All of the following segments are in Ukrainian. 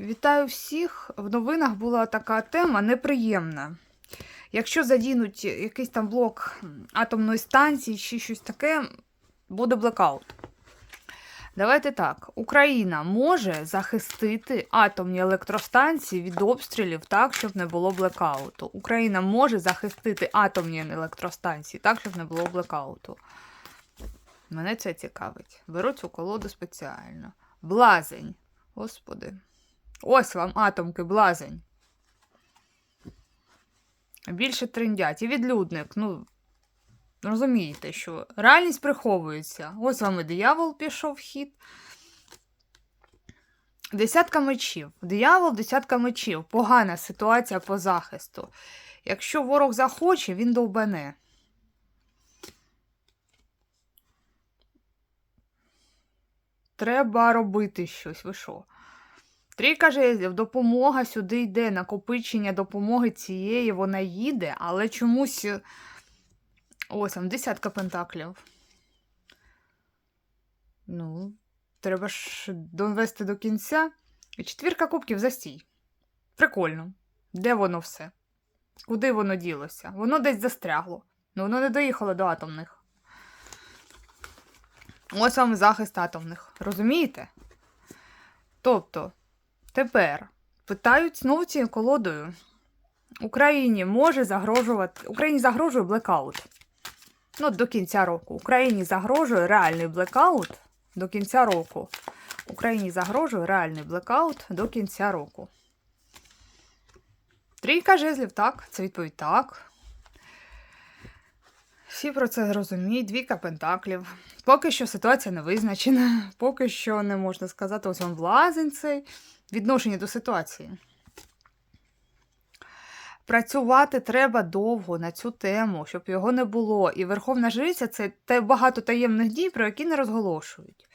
Вітаю всіх. В новинах була така тема неприємна. Якщо задінуть якийсь там блок атомної станції чи щось таке, буде блекаут. Давайте так. Україна може захистити атомні електростанції від обстрілів так, щоб не було блекауту. Україна може захистити атомні електростанції так, щоб не було блекауту. Мене це цікавить. Беру цю колоду спеціально. Блазень. Господи. Ось вам атомки, блазень. Більше триндять. І відлюдник. Ну, розумієте, що реальність приховується. Ось вам і диявол пішов хід. Десятка мечів. Диявол, десятка мечів. Погана ситуація по захисту. Якщо ворог захоче, він довбане. Треба робити щось. Ви що? Трійка жезлів, допомога сюди йде, накопичення допомоги цієї, вона їде, але чомусь. е, Ось там десятка пентаклів. Ну, треба ж довести до кінця. І четвірка кубків застій. Прикольно. Де воно все? Куди воно ділося? Воно десь застрягло. Ну, воно не доїхало до атомних. Ось вам захист атомних. Розумієте? Тобто, тепер питають знову цією колодою. Україні може загрожувати. Україні загрожує блекаут. Ну, до кінця року. Україні загрожує реальний блекаут до кінця року. Україні загрожує реальний блекаут до кінця року. Трійка жезлів, так, це відповідь так. Всі про це розуміють. Двійка пентаклів. Поки що ситуація не визначена. Поки що не можна сказати, ось вам влазень цей відношення до ситуації. Працювати треба довго на цю тему, щоб його не було. І Верховна Жриця це те багато таємних дій, про які не розголошують.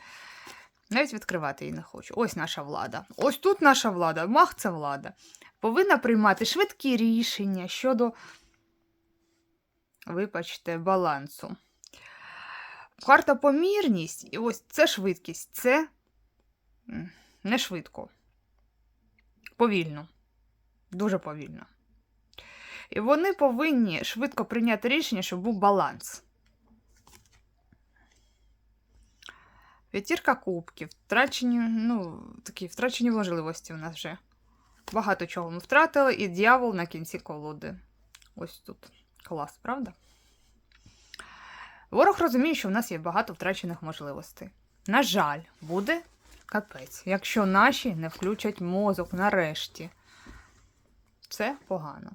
Навіть відкривати її не хочу. Ось наша влада. Ось тут наша влада, мах це влада. Повинна приймати швидкі рішення щодо, вибачте, балансу. Карта помірність, і ось це швидкість, це не швидко. Повільно. Дуже повільно. І вони повинні швидко прийняти рішення, щоб був баланс. П'ятірка кубків, втрачені, ну, такі втрачені можливості у нас вже. Багато чого ми втратили, і дьявол на кінці колоди. Ось тут. Клас, правда? Ворог розуміє, що в нас є багато втрачених можливостей. На жаль, буде капець, якщо наші не включать мозок нарешті. Це погано.